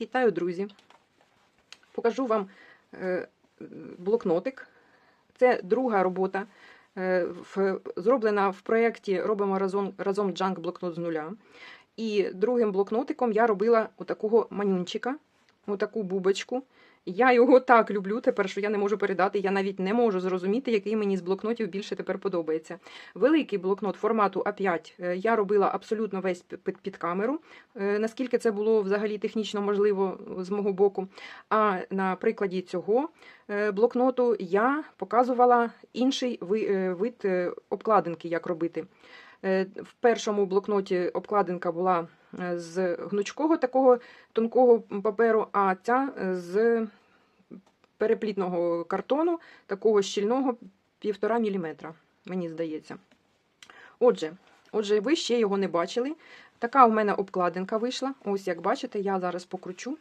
Вітаю, друзі! Покажу вам е, блокнотик. Це друга робота, е, зроблена в проєкті Робимо разом, разом джанк блокнот з нуля. І другим блокнотиком я робила отакого манюнчика, отаку бубочку. Я його так люблю тепер, що я не можу передати. Я навіть не можу зрозуміти, який мені з блокнотів більше тепер подобається. Великий блокнот формату А5 е, я робила абсолютно весь під, камеру, е, наскільки це було взагалі технічно можливо з мого боку. А на прикладі цього е, блокноту я показувала інший вид обкладинки, як робити. В першому блокноті обкладинка була з гнучкого такого тонкого паперу, а ця з переплітного картону, такого щільного 1,5 мм, мені здається. Отже, отже, ви ще його не бачили. Така у мене обкладинка вийшла. Ось, як бачите, я зараз покручу.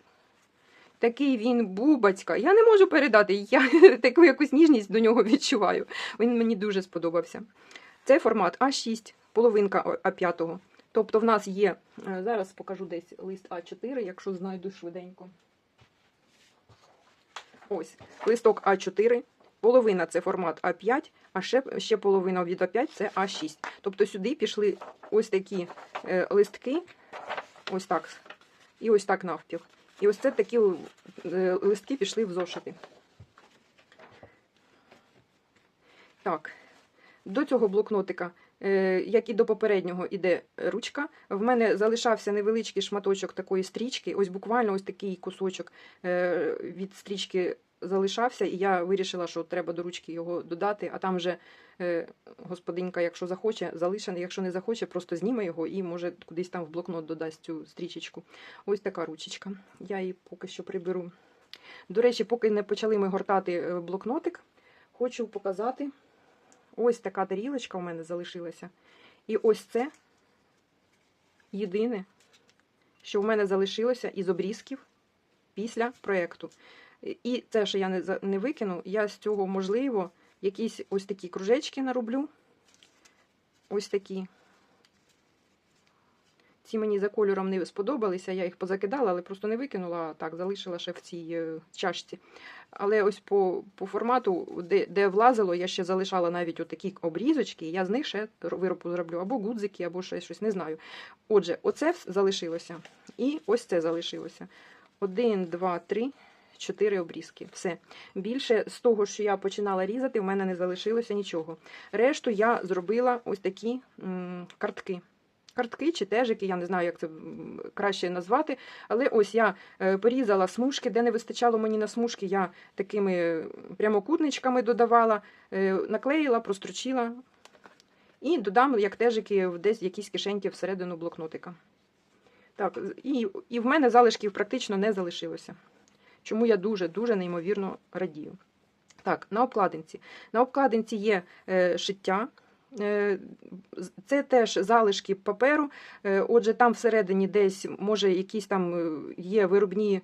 Такий він бубацька. Я не можу передати. Я таку якусь ніжність до нього відчуваю. Він мені дуже сподобався. Це формат А6, половинка А5. Тобто в нас є, е, зараз покажу десь лист А4, якщо знайду швиденько. Ось, листок А4, половина це формат А5, а ще, ще половина від А5 це А6. Тобто сюди пішли ось такі е, листки, ось так, і ось так навпіл. І ось це такі е, листки пішли в зошити. Так, до цього блокнотика, як і до попереднього, іде ручка. В мене залишався невеличкий шматочок такої стрічки, ось буквально ось такий кусочок е, від стрічки залишався, і я вирішила, що треба до ручки його додати, а там вже е, господинка, якщо захоче, залишене, якщо не захоче, просто зніме його і може кудись там в блокнот додасть цю стрічечку. Ось така ручечка. Я її поки що приберу. До речі, поки не почали ми гортати е, блокнотик, хочу показати. Ось така тарілочка у мене залишилася. І ось це єдине, що в мене залишилося із обрізків після проєкту. І це, що я не, не викину, я з цього, можливо, якісь ось такі кружечки нароблю. Ось такі. Ці мені за кольором не сподобалися, я їх позакидала, але просто не викинула, так залишила ще в цій е, чашці. Але ось по, по формату, де, де влазило, я ще залишала навіть отакі обрізочки, і я з них ще виробу зроблю або гудзики, або ще щось, не знаю. Отже, оце залишилося. І ось це залишилося. Один, два, три, чотири обрізки. Все. Більше з того, що я починала різати, в мене не залишилося нічого. Решту я зробила ось такі картки. Картки чи тежики, я не знаю, як це краще назвати. Але ось я е, порізала смужки, де не вистачало мені на смужки, я такими прямокутничками додавала, е, наклеїла, прострочила. І додам, як тежики, в десь якісь кишеньки всередину блокнотика. Так, і, і в мене залишків практично не залишилося. Чому я дуже-дуже неймовірно радію. Так, на обкладинці. На обкладинці є е, шиття. Е, Це теж залишки паперу. Е, Отже, там всередині десь, може, якісь там е, є виробні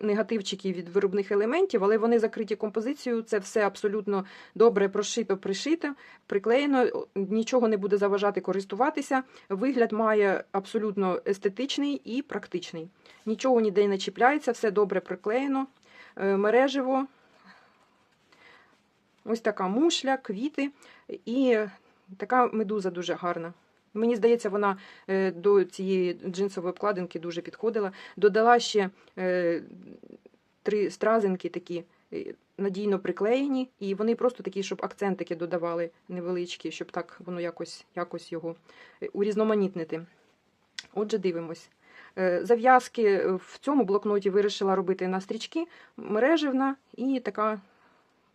негативчики від виробних елементів, але вони закриті композицією. Це все абсолютно добре прошито, пришито, приклеєно, нічого не буде заважати користуватися. Вигляд має абсолютно естетичний і практичний. Нічого ніде не чіпляється, все добре приклеєно, мережево. Ось така мушля, квіти і така медуза дуже гарна. Мені здається, вона е, до цієї джинсової обкладинки дуже підходила. Додала ще е, три стразинки такі е, надійно приклеєні, і вони просто такі, щоб акцентики додавали невеличкі, щоб так воно якось, якось його урізноманітнити. Отже, дивимось. Зав'язки в цьому блокноті вирішила робити на стрічки, мереживна і така,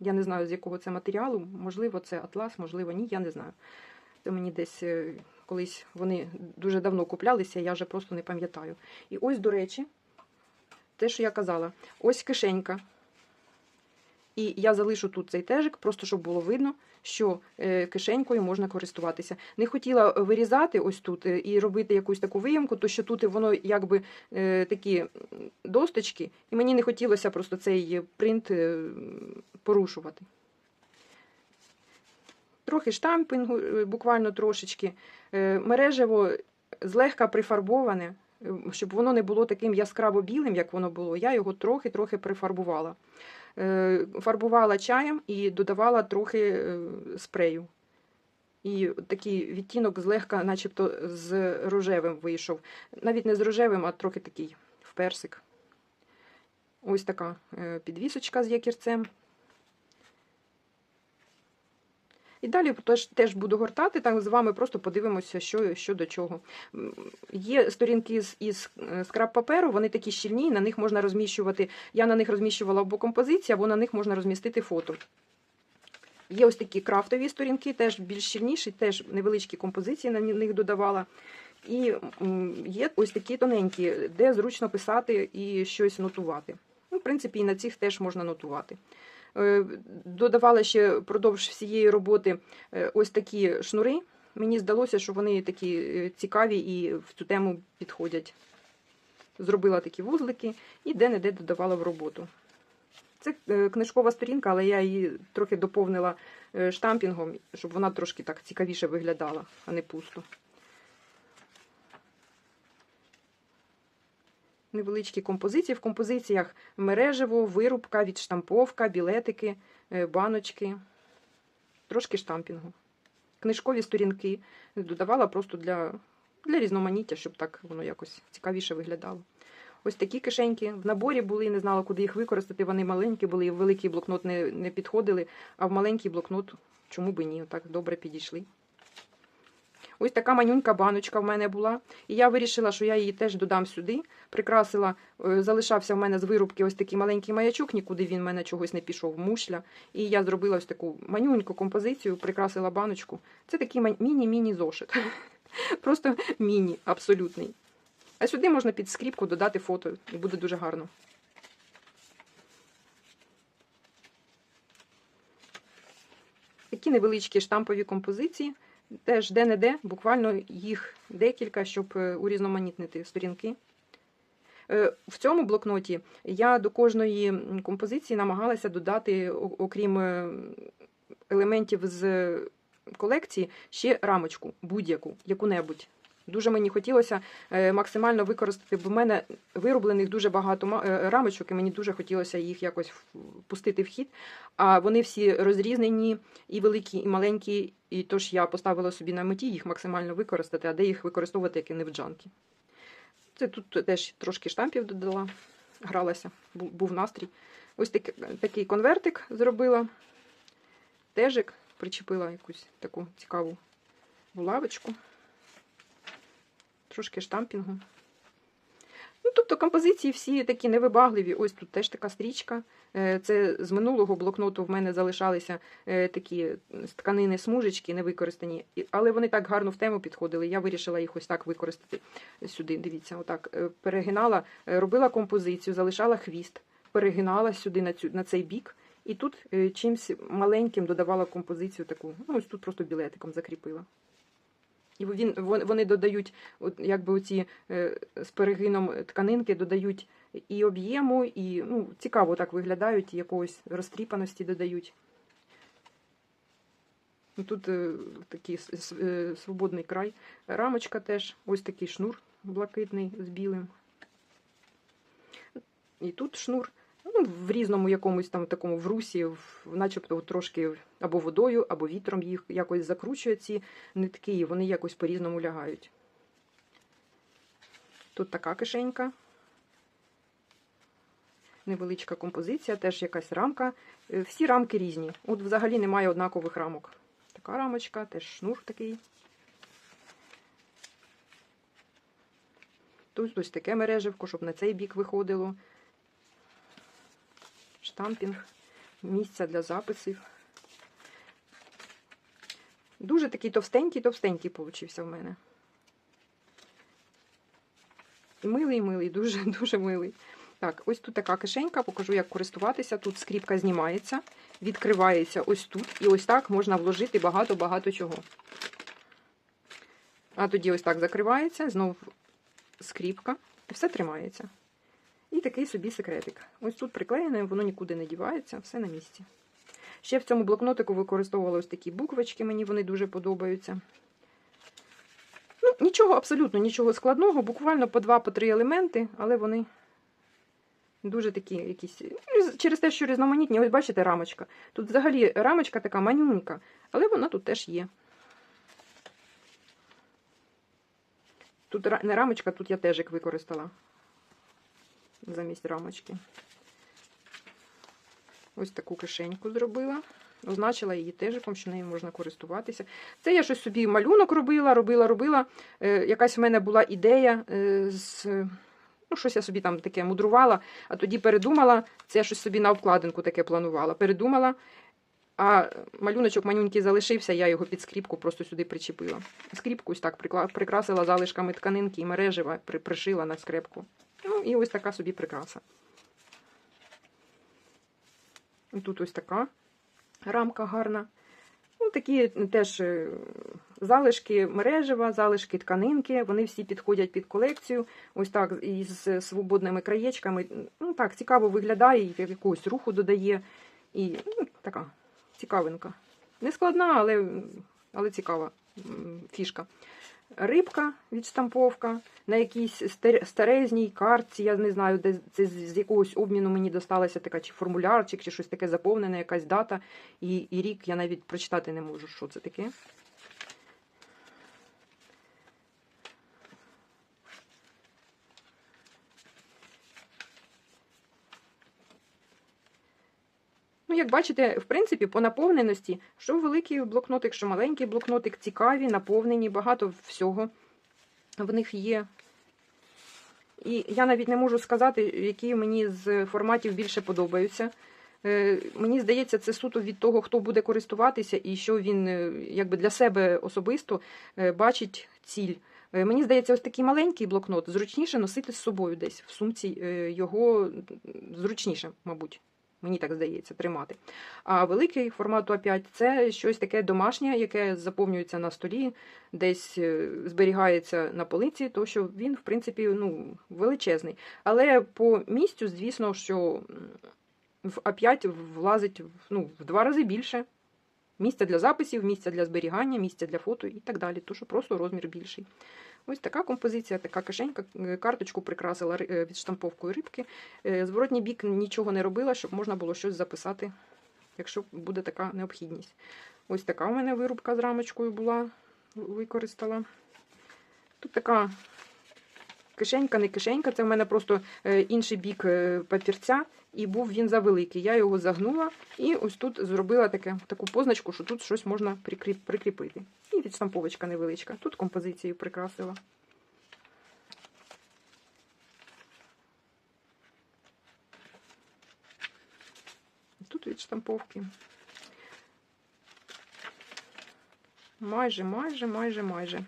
я не знаю, з якого це матеріалу, можливо, це атлас, можливо, ні, я не знаю. Це мені десь е, колись вони дуже давно куплялися, я вже просто не пам'ятаю. І ось, до речі, те, що я казала, ось кишенька. І я залишу тут цей тежик, просто щоб було видно, що е, кишенькою можна користуватися. Не хотіла вирізати ось тут е, і робити якусь таку виїмку, то що тут воно якби е, такі досточки, і мені не хотілося просто цей принт е, порушувати. Трохи штампінгу, е, буквально трошечки. Е, Мережево злегка прифарбоване, е, щоб воно не було таким яскраво білим, як воно було, я його трохи-трохи прифарбувала. Е, Фарбувала чаєм і додавала трохи е, спрею. І такий відтінок злегка, начебто, з рожевим вийшов. Навіть не з рожевим, а трохи такий в персик. Ось така е, підвісочка з якірцем. І далі теж, теж буду гортати, так з вами просто подивимося, що, що до чого. Є сторінки з, із е, скраб паперу, вони такі щільні, на них можна розміщувати. Я на них розміщувала або композиції, або на них можна розмістити фото. Є ось такі крафтові сторінки, теж більш щільніші, теж невеличкі композиції на них додавала. І є ось такі тоненькі, де зручно писати і щось нотувати. Ну, в принципі, і на цих теж можна нотувати. Е, Додавала ще впродовж всієї роботи е, ось такі шнури. Мені здалося, що вони такі е, цікаві і в цю тему підходять. Зробила такі вузлики і де-не-де додавала в роботу. Це книжкова сторінка, але я її трохи доповнила штампінгом, щоб вона трошки так цікавіше виглядала, а не пусто. Невеличкі композиції. В композиціях мережево, вирубка, відштамповка, білетики, е, баночки, трошки штампінгу. Книжкові сторінки додавала просто для, для різноманіття, щоб так воно якось цікавіше виглядало. Ось такі кишеньки в наборі були, не знала, куди їх використати. Вони маленькі були, і в великий блокнот не, не підходили, а в маленький блокнот чому би ні, так добре підійшли. Ось така манюнька баночка в мене була. І я вирішила, що я її теж додам сюди. Прикрасила, е, залишався в мене з вирубки ось такий маленький маячок, нікуди він в мене чогось не пішов, мушля. І я зробила ось таку манюньку композицію, прикрасила баночку. Це такий міні-міні зошит. Просто міні, абсолютний. А сюди можна під скріпку додати фото, і буде дуже гарно. Такі невеличкі штампові композиції. Теж де-не-де, буквально їх декілька, щоб е, урізноманітнити сторінки. Е, В цьому блокноті я до кожної композиції намагалася додати, окрім е, елементів з колекції, ще рамочку, будь-яку, яку-небудь. Дуже мені хотілося е, максимально використати, бо в мене вироблених дуже багато е, рамочок, і мені дуже хотілося їх якось пустити в хід. А вони всі розрізнені, і великі, і маленькі. І тож я поставила собі на меті їх максимально використати, а де їх використовувати, як і не в джанки. Це тут теж трошки штампів додала, гралася, був настрій. Ось такий, такий конвертик зробила, тежик, причепила якусь таку цікаву булавочку, трошки штампінгу. Ну, тобто композиції всі такі невибагливі. Ось тут теж така стрічка. Е, Це з минулого блокноту в мене залишалися е, такі тканини смужечки невикористані, але вони так гарно в тему підходили. Я вирішила їх ось так використати сюди. Дивіться, отак е, перегинала, робила композицію, залишала хвіст, перегинала сюди на цю на цей бік, і тут чимсь маленьким додавала композицію таку. Ну, ось тут просто білетиком закріпила. І він, вони додають, от, якби оці е, з перегином тканинки додають і об'єму, і ну, цікаво так виглядають, і якоїсь розтріпаності додають. Ну, Тут е, такий е, свободний край. Рамочка теж, ось такий шнур блакитний з білим. І тут шнур. Ну, в різному якомусь там такому в, начебто трошки або водою, або вітром їх якось закручує ці нитки, і вони якось по-різному лягають. Тут така кишенька. Невеличка композиція, теж якась рамка. Е, Всі рамки різні. От взагалі немає однакових рамок. Така рамочка, теж шнур такий. Тут ось таке мережевко, щоб на цей бік виходило. Штампінг, місця для записів. Дуже такий товстенький, товстенький получився в мене. Милий, милий, дуже, дуже милий. Так, ось тут така кишенька, покажу, як користуватися. Тут скріпка знімається, відкривається ось тут. І ось так можна вложити багато-багато чого. А тоді ось так закривається, знов скріпка, і все тримається. І такий собі секретик. Ось тут приклеєне, воно нікуди не дівається, все на місці. Ще в цьому блокнотику використовувала ось такі буквочки, мені вони дуже подобаються. Ну, нічого, абсолютно нічого складного, буквально по два, по три елементи, але вони дуже такі якісь. ну, Через те, що різноманітні, ось бачите, рамочка. Тут взагалі рамочка така манюнька, але вона тут теж є. Тут не рамочка, тут я тежик використала замість рамочки. Ось таку кишеньку зробила. Означила її тежиком, що нею можна користуватися. Це я щось собі малюнок робила, робила, робила. Е, якась в мене була ідея е, з. Ну, щось я собі там таке мудрувала, а тоді передумала, це я щось собі на обкладинку таке планувала. Передумала, а малюночок манюнький залишився, я його під скріпку просто сюди причепила. Скріпку ось так прикрасила залишками тканинки і мережева, при- пришила на скрепку. Ну, і ось така собі прикраса. Тут ось така рамка гарна. Ну, такі теж е, залишки мережева, залишки тканинки. Вони всі підходять під колекцію. Ось так із свободними краєчками. Ну так, цікаво виглядає, якогось руху додає. І ну, така цікавинка. Не складна, але, але цікава фішка. Рибка відштамповка на якійсь старезній картці, я не знаю, де це з якогось обміну мені досталася така чи формулярчик, чи щось таке заповнене, якась дата. І, і рік я навіть прочитати не можу, що це таке. Ну, як бачите, в принципі, по наповненості, що великий блокнотик, що маленький блокнотик, цікаві, наповнені, багато всього в них є. І я навіть не можу сказати, які мені з форматів більше подобаються. Е, Мені здається, це суто від того, хто буде користуватися і що він е, якби для себе особисто е, бачить ціль. Мені здається, ось такий маленький блокнот зручніше носити з собою десь в сумці. Його зручніше, мабуть. Мені так здається, тримати. А великий формату А5 це щось таке домашнє, яке заповнюється на столі, десь е, зберігається на полиці, то що він, в принципі, ну, величезний. Але по місцю, звісно, що в А5 влазить ну, в два рази більше. Місця для записів, місця для зберігання, місця для фото і так далі. То що просто розмір більший. Ось така композиція, така кишенька. Е, Карточку прикрасила від штамповкою рибки. Е, Зворотній бік нічого не робила, щоб можна було щось записати, якщо буде така необхідність. Ось така у мене вирубка з рамочкою була, використала. Тут така кишенька, не кишенька, це в мене просто е, інший бік е, папірця, і був він завеликий. Я його загнула і ось тут зробила таке, таку позначку, що тут щось можна прикріп, прикріпити. І відштамповочка невеличка. Тут композицію прикрасила. Тут відштамповки. Майже, майже, майже, майже.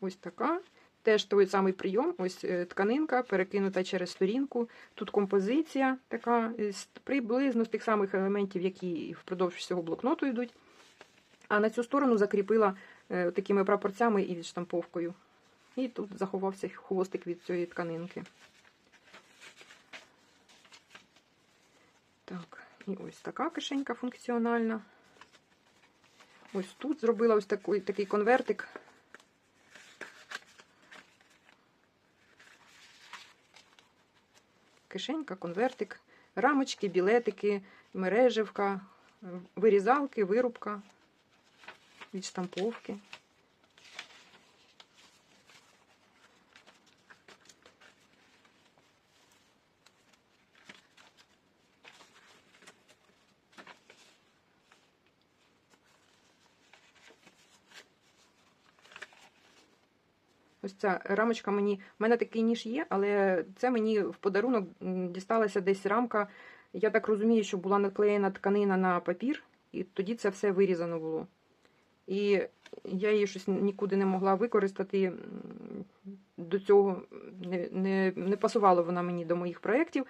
Ось така. Теж той самий прийом. Ось е, тканинка перекинута через сторінку. Тут композиція така з- приблизно з тих самих елементів, які впродовж всього блокноту йдуть. А на цю сторону закріпила е, такими прапорцями і відштамповкою. І тут заховався хвостик від цієї тканинки. Так, і ось така кишенька функціональна. Ось тут зробила ось такий, такий конвертик. Кишенька, конвертик, рамочки, білетики, мережевка, е, вирізалки, вирубка, відштамповки. Ось ця рамочка мені. У мене такий ніж є, але це мені в подарунок дісталася десь рамка. Я так розумію, що була наклеєна тканина на папір, і тоді це все вирізано було. І я її щось нікуди не могла використати. До цього не, не, не пасувала вона мені до моїх проєктів.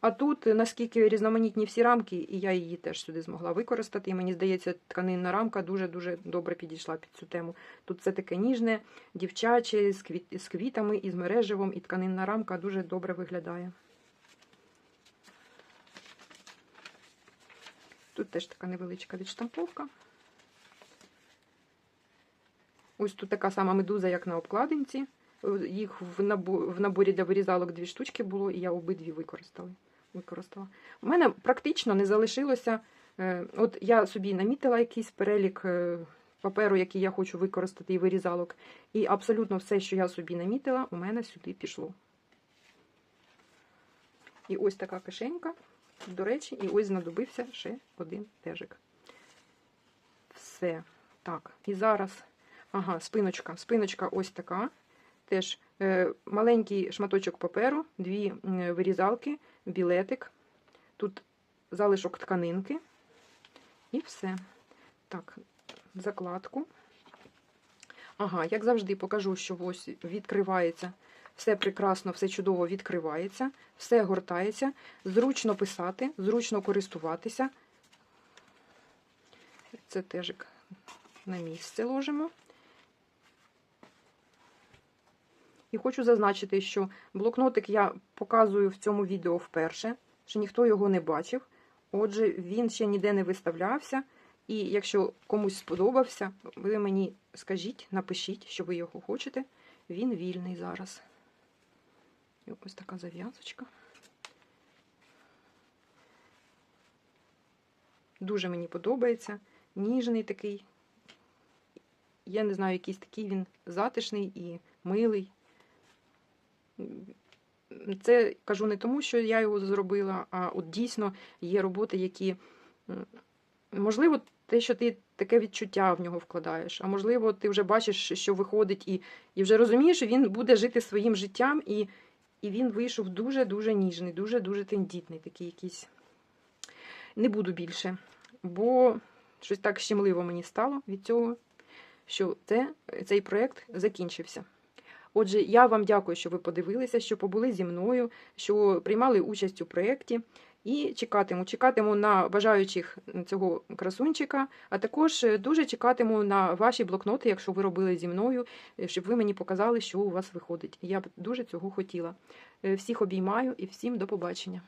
А тут наскільки різноманітні всі рамки, і я її теж сюди змогла використати. І мені здається, тканинна рамка дуже-дуже добре підійшла під цю тему. Тут все таке ніжне, дівчаче, з квітами і з мереживом, і тканинна рамка дуже добре виглядає. Тут теж така невеличка відштамповка. Ось тут така сама медуза, як на обкладинці. Е, Їх в наборі для вирізалок дві штучки було, і я обидві використала. Використала. У мене практично не залишилося. е, От я собі намітила якийсь перелік е, паперу, який я хочу використати і вирізалок. І абсолютно все, що я собі намітила, у мене сюди пішло. І ось така кишенька. До речі, і ось знадобився ще один тежик. Все. Так, і зараз. Ага, спиночка. Спиночка ось така. Теж е, маленький шматочок паперу, дві вирізалки, білетик. Тут залишок тканинки. І все. Так, закладку. Ага, як завжди, покажу, що ось відкривається. Все прекрасно, все чудово відкривається, все гортається, зручно писати, зручно користуватися. Це теж на місце ложимо. І хочу зазначити, що блокнотик я показую в цьому відео вперше, що ніхто його не бачив. Отже, він ще ніде не виставлявся. І якщо комусь сподобався, ви мені скажіть, напишіть, що ви його хочете. Він вільний зараз. І ось така зав'язочка. Дуже мені подобається. Ніжний такий. Я не знаю, якийсь такий він затишний і милий. Це кажу не тому, що я його зробила, а от дійсно є роботи, які, можливо, те, що ти таке відчуття в нього вкладаєш, а можливо, ти вже бачиш, що виходить, і, і вже розумієш, що він буде жити своїм життям, і, і він вийшов дуже-дуже ніжний, дуже-дуже тендітний, такий якийсь. Не буду більше, бо щось так щемливо мені стало від цього, що це, цей проєкт закінчився. Отже, я вам дякую, що ви подивилися, що побули зі мною, що приймали участь у проєкті. І чекатиму, чекатиму на бажаючих цього красунчика, а також дуже чекатиму на ваші блокноти, якщо ви робили зі мною, щоб ви мені показали, що у вас виходить. Я б дуже цього хотіла. Всіх обіймаю і всім до побачення.